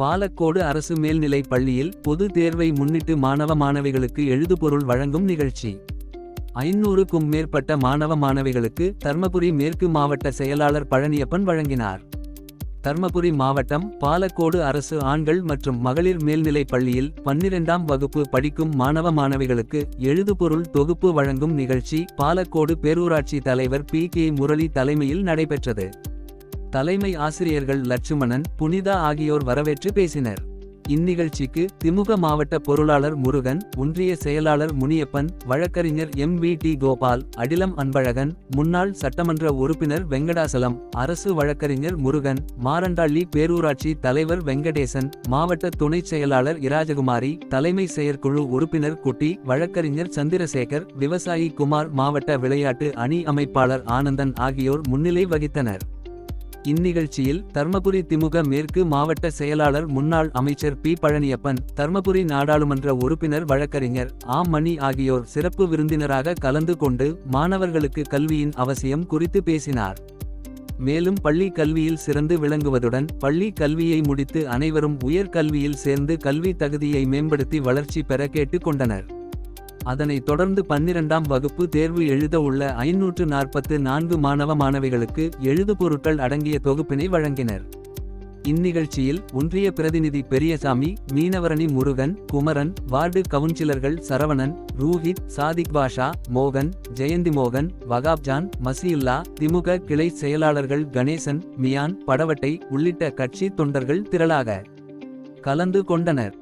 பாலக்கோடு அரசு மேல்நிலைப் பள்ளியில் பொது தேர்வை முன்னிட்டு மாணவ மாணவிகளுக்கு எழுதுபொருள் வழங்கும் நிகழ்ச்சி. ஐநூறுக்கும் மேற்பட்ட மாணவ மாணவிகளுக்கு தர்மபுரி மேற்கு மாவட்ட செயலாளர் பழனியப்பன் வழங்கினார். தர்மபுரி மாவட்டம் பாலக்கோடு அரசு ஆண்கள் மற்றும் மகளிர் மேல்நிலைப் பள்ளியில் பன்னிரெண்டாம் வகுப்பு படிக்கும் மாணவ மாணவிகளுக்கு எழுதுபொருள் தொகுப்பு வழங்கும் நிகழ்ச்சி பாலக்கோடு பேரூராட்சி தலைவர் பி கே முரளி தலைமையில் நடைபெற்றது. தலைமை ஆசிரியர்கள் லட்சுமணன் புனிதா ஆகியோர் வரவேற்று பேசினர். இந்நிகழ்ச்சிக்கு திமுக மாவட்ட பொருளாளர் முருகன் ஒன்றிய செயலாளர் முனியப்பன் வழக்கறிஞர் M V D Gopal Adilam Anbazhagan முன்னாள் சட்டமன்ற உறுப்பினர் வெங்கடாசலம் அரசு வழக்கறிஞர் முருகன் மாரண்டாள்ளி பேரூராட்சி தலைவர் வெங்கடேசன் மாவட்ட துணைச் செயலாளர் இராஜகுமாரி தலைமை செயற்குழு உறுப்பினர் குட்டி வழக்கறிஞர் சந்திரசேகர் விவசாயி குமார் மாவட்ட விளையாட்டு அணி அமைப்பாளர் ஆனந்தன் ஆகியோர் முன்னிலை வகித்தனர். இந்நிகழ்ச்சியில் தர்மபுரி திமுக மேற்கு மாவட்ட செயலாளர் முன்னாள் அமைச்சர் பி பழனியப்பன் தர்மபுரி நாடாளுமன்ற உறுப்பினர் வழக்கறிஞர் ஆ மணி ஆகியோர் சிறப்பு விருந்தினராக கலந்து கொண்டு மாணவர்களுக்கு கல்வியின் அவசியம் குறித்து பேசினார். மேலும் பள்ளி கல்வியில் சிறந்து விளங்குவதுடன் பள்ளி கல்வியை முடித்து அனைவரும் உயர் கல்வியில் சேர்ந்து கல்வி தகுதியை மேம்படுத்தி வளர்ச்சி பெற கேட்டுக் கொண்டனர். அதனைத் தொடர்ந்து பன்னிரண்டாம் வகுப்பு தேர்வு எழுத உள்ள ஐநூற்று நாற்பத்து நான்கு மாணவ மாணவிகளுக்கு எழுது பொருட்கள் அடங்கிய தொகுப்பினை வழங்கினர். இந்நிகழ்ச்சியில் ஒன்றிய பிரதிநிதி பெரியசாமி மீனவரணி முருகன் குமரன் வார்டு கவுன்சிலர்கள் சரவணன் ரூஹித் சாதிக் பாஷா மோகன் ஜெயந்தி மோகன் வகாப்ஜான் மசியுல்லா திமுக கிளை செயலாளர்கள் கணேசன் மியான் படவட்டை உள்ளிட்ட கட்சி தொண்டர்கள் திரளாக கலந்து கொண்டனர்.